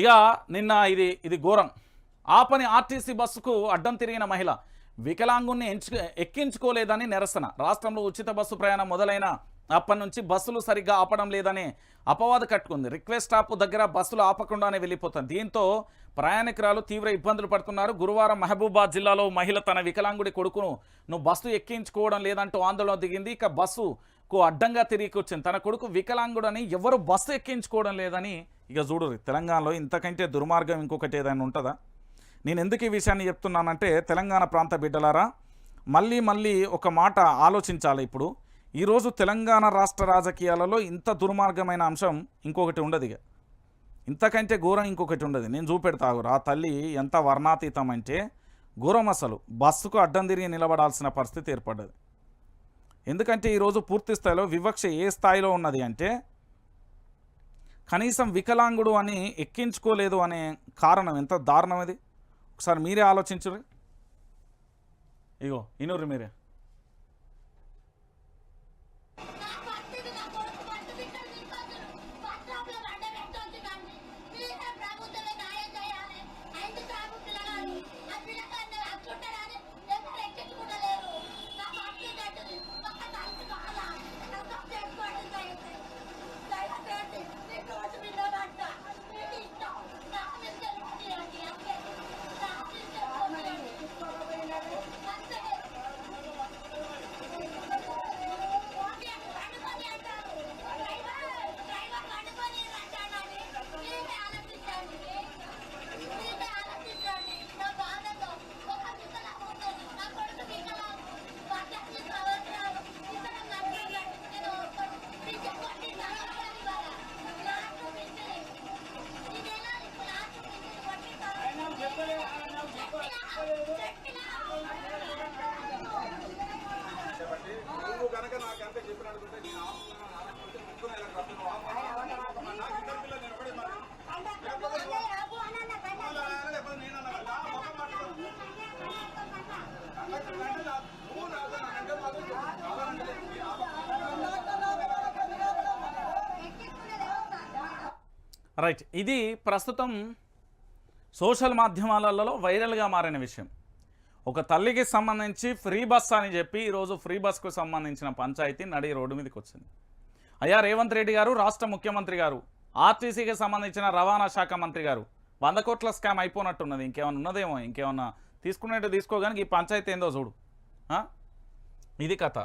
ఇక నిన్న ఇది ఇది ఘోరం. ఆపని ఆర్టీసీ బస్సుకు అడ్డం తిరిగిన మహిళ వికలాంగుణ్ణి ఎంచు ఎక్కించుకోలేదని నిరసన. రాష్ట్రంలో ఉచిత బస్సు ప్రయాణం మొదలైన అప్పటి నుంచి బస్సులు సరిగ్గా ఆపడం లేదని అపవాదు కట్టుకుంది. రిక్వెస్ట్ స్టాప్ దగ్గర బస్సులు ఆపకుండానే వెళ్ళిపోతుంది దీంతో ప్రయాణికురాలు తీవ్ర ఇబ్బందులు పడుతున్నారు. గురువారం మహబూబాద్ జిల్లాలో మహిళ తన వికలాంగుడి కొడుకును నువ్వు బస్సు ఎక్కించుకోవడం లేదంటూ ఆందోళన దిగింది. ఇక బస్సుకు అడ్డంగా తిరిగి వచ్చింది. తన కొడుకు వికలాంగుడని ఎవరు బస్సు ఎక్కించుకోవడం లేదని ఇక చూడు తెలంగాణలో ఇంతకంటే దుర్మార్గం ఇంకొకటి ఏదైనా ఉంటుందా? నేను ఎందుకు ఈ విషయాన్ని చెప్తున్నానంటే తెలంగాణ ప్రాంత బిడ్డలారా మళ్ళీ మళ్ళీ ఒక మాట ఆలోచించాలి ఇప్పుడు. ఈరోజు తెలంగాణ రాష్ట్ర రాజకీయాలలో ఇంత దుర్మార్గమైన అంశం ఇంకొకటి ఉండదు ఇక. ఇంతకంటే ఘోరం ఇంకొకటి ఉండదు. నేను చూపెడతాగు ఆ తల్లి ఎంత వర్ణాతీతం అంటే ఘోరం అసలు. బస్సుకు అడ్డం తిరిగి నిలబడాల్సిన పరిస్థితి ఏర్పడ్డది. ఎందుకంటే ఈరోజు పూర్తి స్థాయిలో వివక్ష ఏ స్థాయిలో ఉన్నది అంటే కనీసం వికలాంగుడు అని ఎక్కించుకోలేదు అనే కారణం ఎంత దారుణం ఇది ఒకసారి మీరే ఆలోచించరు. ఇగో ఇనూరు మీరే. రైట్. ఇది ప్రస్తుతం సోషల్ మాధ్యమాలలో వైరల్గా మారిన విషయం. ఒక తల్లికి సంబంధించి ఫ్రీ బస్ అని చెప్పి ఈరోజు ఫ్రీ బస్కు సంబంధించిన పంచాయతీ నడి రోడ్డు మీదకి వచ్చింది అయ్యా రేవంత్ రెడ్డి గారు రాష్ట్ర ముఖ్యమంత్రి గారు ఆర్టీసీకి సంబంధించిన రవాణా శాఖ మంత్రి గారు వంద కోట్ల స్కామ్ అయిపోనట్టున్నది. ఇంకేమైనా ఉన్నదేమో? ఇంకేమన్నా తీసుకున్నట్టు తీసుకోగానే ఈ పంచాయతీ ఏందో చూడు. ఇది కథ.